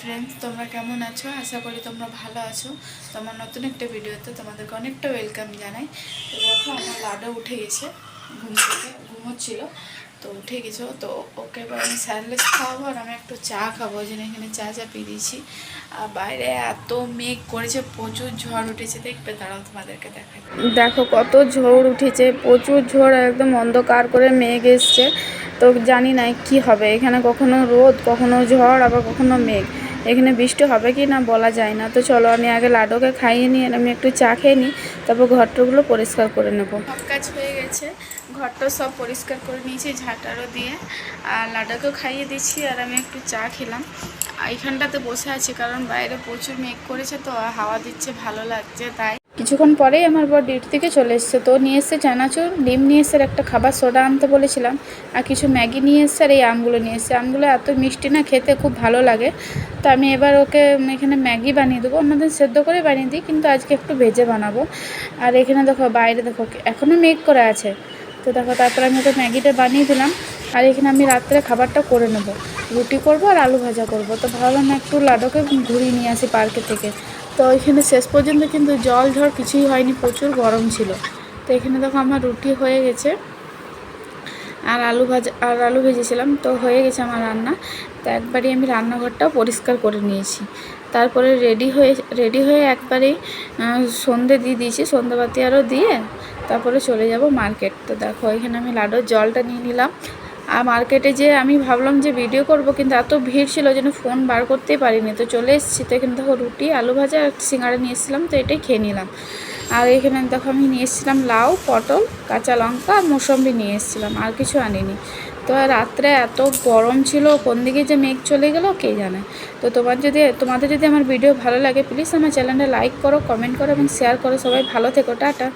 Friends তোমরা কেমন আছো? আশা করি তোমরা ভালো আছো। তোমার নতুন একটা ভিডিওতে তোমাদেরকে অনেকটা ওয়েলকাম জানাই। তো দেখো, আমার লাডো উঠে গেছে। ঘুম থেকে ঘুমোচ্ছিল তো উঠে গেছো। তো ওকে এবার আমি স্যারলেস খাওয়াবো আর আমি একটু চা খাব। জন্য এখানে চা চা পিয়ে দিয়েছি। আর বাইরে এত মেঘ করেছে, প্রচুর ঝড় উঠেছে। দেখবে, দাঁড়াও তোমাদেরকে দেখাই। দেখো, কত ঝড় উঠেছে, প্রচুর ঝড়, একদম অন্ধকার করে মেঘ এসছে। তো জানি না কি হবে, এখানে কখনো রোদ, কখনো ঝড়, আবার কখনো মেঘ। এখানে বৃষ্টি হবে কি না বলা যায় না। তো চলো, আমি আগে লাডোকে খাইয়ে নিই, আর আমি একটু চা খেয়ে নিই, তারপর ঘরটাগুলো পরিষ্কার করে নেব। সব কাজ হয়ে গেছে, ঘরটা সব পরিষ্কার করে নিয়েছি, ঝাঁটারও দিয়ে। আর লাডোকেও খাইয়ে দিচ্ছি আর আমি একটু চা খেলাম। এইখানটাতে বসে আছি, কারণ বাইরে প্রচুর মেঘ করেছে, তো হাওয়া দিচ্ছে, ভালো লাগছে, তাই কিছুক্ষণ পরেই আমার বর ডিউটি থেকে চলে এসছে। তো নিয়ে এসছে চানাচুর, ডিম নিয়ে আর একটা খাবার, সোডা আনতে বলেছিলাম। আর কিছু ম্যাগি নিয়ে এসছে আর এই আমগুলো নিয়ে এসছে। আমগুলো এত মিষ্টি না, খেতে খুব ভালো লাগে। তো আমি এবার ওকে এখানে ম্যাগি বানিয়ে দেবো। অন্যদিন সেদ্ধ করে বানিয়ে দিই, কিন্তু আজকে একটু ভেজে বানাবো। আর এখানে দেখো, বাইরে দেখো এখনও মেঘ করে আছে। তো দেখো, তারপর আমি ওকে ম্যাগিটা বানিয়ে দিলাম। আর এখানে আমি রাত্রে খাবারটা করে নেব। রুটি করব আর আলু ভাজা করব। তো ভাবলাম একটু লাডোকে ঘুরিয়ে নিয়ে আসি পার্কে থেকে। তো এখানে শেষ পর্যন্ত কিন্তু জল ঝড় কিছুই হয়নি, প্রচুর গরম ছিল। তো এখানে দেখো আমার রুটি হয়ে গেছে আর আলু ভাজা, আর আলু ভেজেছিলাম, তো হয়ে গেছে আমার রান্না। তো একবারই আমি রান্নাঘরটাও পরিষ্কার করে নিয়েছি। তারপরে রেডি হয়ে রেডি হয়ে একবারেই সন্ধে দিয়ে দিয়েছি, সন্ধ্যাবাতি আরও দিয়ে তারপরে চলে যাব মার্কেট। তো দেখো এখানে আমি লাডোর জলটা নিয়ে নিলাম। আর মার্কেটে যে আমি ভাবলাম যে ভিডিও করব, কিন্তু এত ভিড় ছিল যেন ফোন বার করতেই পারিনি। তো চলে এসেছি, তো এখানে দেখো রুটি, আলু ভাজা আর সিঙ্গাড়া নিয়ে এসেছিলাম, তো এটাই খেয়ে নিলাম। আর এখানে দেখো আমি নিয়ে এসেছিলাম লাউ, পটল, কাঁচা লঙ্কা, আর মৌসম্বি নিয়ে এসেছিলাম, আর কিছু আনিনি। তো রাত্রে এত গরম ছিল, কোন দিকে যে মেঘ চলে গেলো, কে জানে? তো তোমার যদি, তোমাদের যদি আমার ভিডিও ভালো লাগে প্লিজ আমার চ্যানেলটা লাইক করো কমেন্ট করো এবং শেয়ার করো। সবাই ভালো থেকো, টাটা।